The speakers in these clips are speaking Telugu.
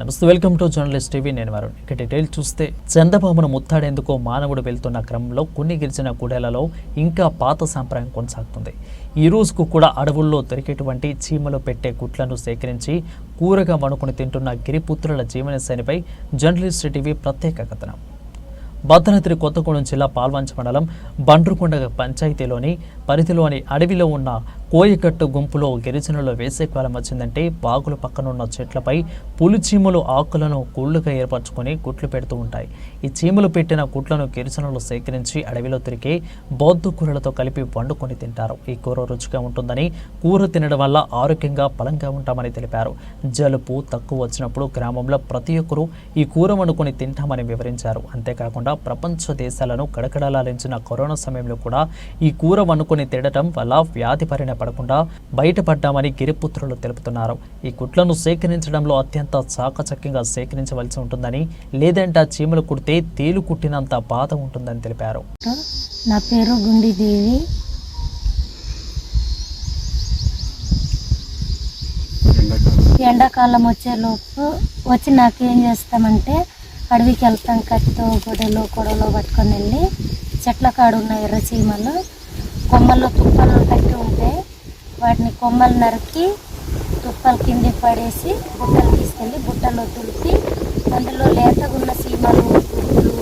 నమస్తే వెల్కమ్ టు జర్నలిస్ట్ టీవీ. నేను వరుణ్ ఇక డీటెయిల్ చూస్తే చందబాబును ముత్తాడేందుకు మానవుడు వెళ్తున్న క్రమంలో కొన్ని గిరిజన గుడెలలో ఇంకా పాత సాంప్రదాయం కొనసాగుతుంది. ఈ రోజుకు కూడా అడవుల్లో దొరికేటువంటి చీమలు పెట్టే గుట్లను సేకరించి కూరగా వణుకుని తింటున్న గిరిపుత్రుల జీవనశైలిపై జర్నలిస్ట్ టీవీ ప్రత్యేక కథనం. భద్రాద్రి కొత్తగూడెం జిల్లా పాల్వంచ మండలం బండ్రుకొండ పంచాయతీలోని పరిధిలోని అడవిలో ఉన్న కోయకట్టు గుంపులో గిరిజనుల వేసవికాలం వచ్చిందంటే బాగుల పక్కనున్న చెట్లపై పులి చీమలు ఆకులను కుళ్ళుగా ఏర్పరచుకొని గుట్లు పెడుతూ ఉంటాయి. ఈ చీమలు పెట్టిన గుట్లను గిరిజనులు సేకరించి అడవిలో తిరిగి బౌద్ధ కూరలతో కలిపి వండుకొని తింటారు. ఈ కూర రుచిగా ఉంటుందని కూర తినడం వల్ల ఆరోగ్యంగా బలంగా ఉంటామని తెలిపారు. జలుబు తక్కువ వచ్చినప్పుడు గ్రామంలో ప్రతి ఒక్కరూ ఈ కూర వండుకొని తింటామని వివరించారు. అంతేకాకుండా ప్రపంచ దేశాలను కడకడలాలించిన కరోనా సమయంలో కూడా ఈ కూర వండుకొని తినడం వల్ల వ్యాధి పరిణామం పడకుండా బయటపడ్డామని గిరిపుత్రులు తెలుపుతున్నారు. ఈ గుట్లను సేకరించడంలో అత్యంత చాకచక్యంగా సేకరించవలసి ఉంటుందని లేదంటే ఆ చీమలు కుడితే తేలు కుట్టినంత బాధ ఉంటుందని తెలిపారు. నా పేరు గుండిదేవి. ఎండాకాలం వచ్చేలోపు వచ్చి నాకేం చేస్తామంటే అడవికి వెళ్తాం కత్తితో గొడవలో కొడవలు పట్టుకొని వెళ్ళి చెట్ల కాడు ఉన్న ఎర్ర చీమలు కొమ్మల్లో తుప్పలు కట్టి ఉంటాయి. వాటిని కొమ్మలు నరికి తుప్పలు కింద పడేసి బుట్టలు తీసుకెళ్ళి బుట్టలో తులిపి అందులో లేతగున్న ఉన్న గుడ్లు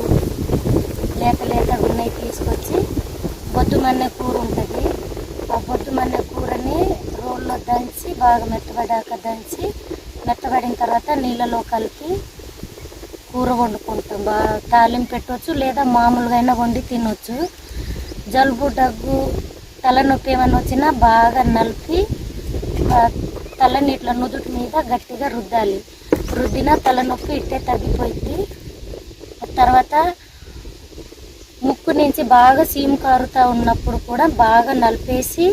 లేత లేతగా ఉన్నవి తీసుకొచ్చి బొద్దుమన్నె కూర ఉంటుంది. ఆ బొద్దుమన్నె కూరని రోల్లో దంచి బాగా మెత్తబడాక దంచి మెత్తబడిన తర్వాత నీళ్ళలో కలిపి కూర వండుకుంటాం. బాగా తాలింపు పెట్టవచ్చు లేదా మామూలుగా అయినా వండి తినొచ్చు. జలుబు దగ్గు తలనొప్పి ఏమైనా వచ్చినా బాగా నలిపి తలని ఇట్లా నుదుటి మీద గట్టిగా రుద్దాలి. రుద్దిన తలనొప్పి ఇట్టే తగ్గిపోయింది తర్వాత ముక్కు నుంచి బాగా సీము కారుతూ ఉన్నప్పుడు కూడా బాగా నలిపేసి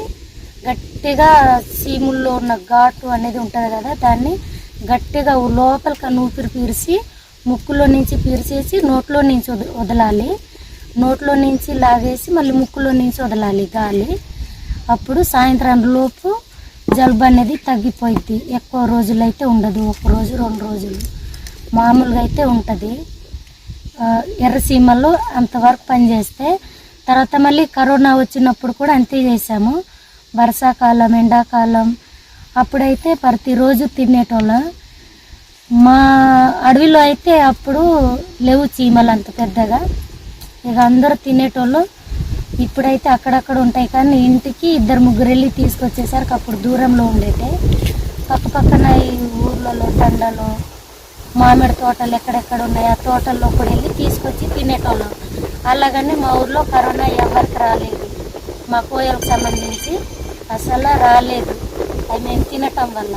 గట్టిగా సీముల్లో ఉన్న ఘాటు అనేది ఉంటుంది కదా దాన్ని గట్టిగా లోపలికి ఊపిరి పీర్చి ముక్కులో నుంచి పీర్చేసి నోట్లో నుంచి వద- వదలాలి. నోట్లో నుంచి లాగేసి మళ్ళీ ముక్కులో నుంచి వదలాలి గాలి. అప్పుడు సాయంత్రం లోపు జలుబు అనేది తగ్గిపోయింది ఎక్కువ రోజులు అయితే ఉండదు. ఒక రోజు రెండు రోజులు. మామూలుగా అయితే ఉంటుంది. ఆ, ఎర్రసీమలో అంతవరకు పనిచేస్తే తర్వాత మళ్ళీ కరోనా వచ్చినప్పుడు కూడా అంతే చేసాము వర్షాకాలం ఎండాకాలం అప్పుడైతే ప్రతిరోజు తినేటోళ్ళం. మా అడవిలో అయితే అప్పుడు లేవు చీమలు అంత పెద్దగా. ఇక అందరూ తినేటోళ్ళు ఇప్పుడైతే అక్కడక్కడ ఉంటాయి కానీ ఇంటికి ఇద్దరు ముగ్గురు వెళ్ళి తీసుకొచ్చేసరికి అప్పుడు దూరంలో ఉండేటే. పక్క పక్కన ఈ ఊర్లలో తండలో మామిడి తోటలు ఎక్కడెక్కడ ఉన్నాయి ఆ తోటల్లో కూడా వెళ్ళి తీసుకొచ్చి తినేటోళ్ళం. అలాగని మా ఊర్లో కరోనా ఎవరికి రాలేదు. మా కోయలకు సంబంధించి అసలు రాలేదు. అవి మేము తినటం వల్ల.